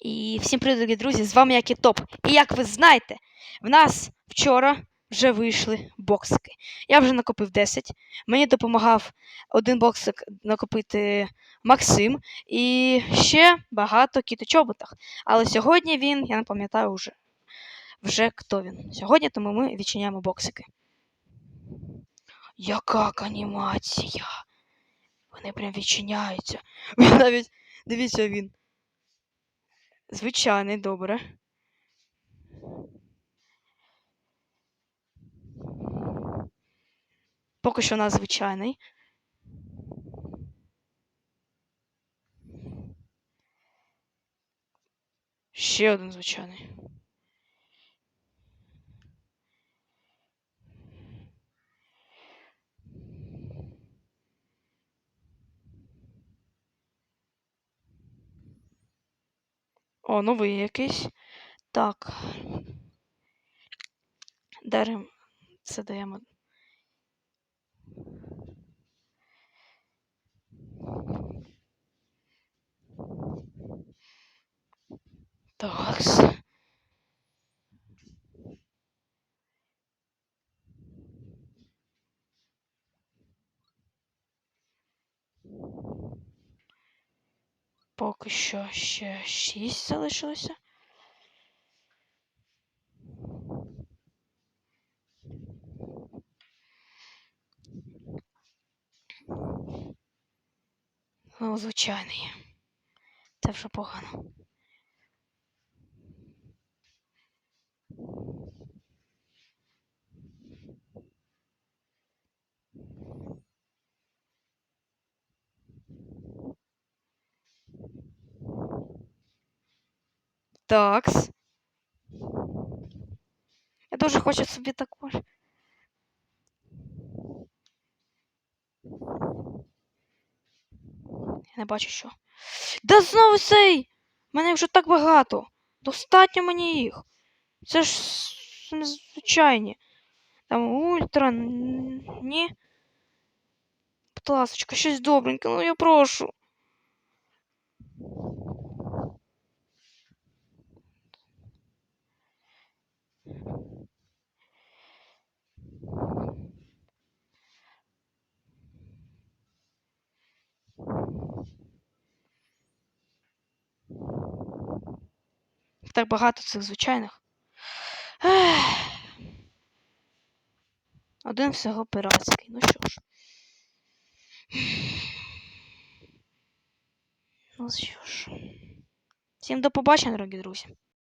І всім привіт, дорогі друзі! З вами як і Топ. І як ви знаєте, в нас вчора вже вийшли боксики. Я вже накопив 10. Мені допомагав один боксик накопити Максим і ще багато кіточоботах. Але сьогодні він, я не пам'ятаю вже, вже хто він. Сьогодні тому ми відчиняємо боксики. Яка анімація! Вони прям відчиняються. Навіть дивіться він. Звичайний, добре. Поки що у нас звичайний. Ще один звичайний. О, новий якийсь. Так. Даримо. Це даємо. Так. Поки що ще шість залишилося. Ну, звичайний. Це вже погано. Такс. Я дуже хочу собі також. Я не бачу що. Да знову цей! Мене вже так багато. Достатньо мені їх. Це ж звичайні. Там ультра. Ні. Будь ласочка, щось добреньке, ну я прошу. Так багато цих звичайних. Один всього пиратський. Ну що ж. Ну що ж. Всім до побачення, дорогі друзі.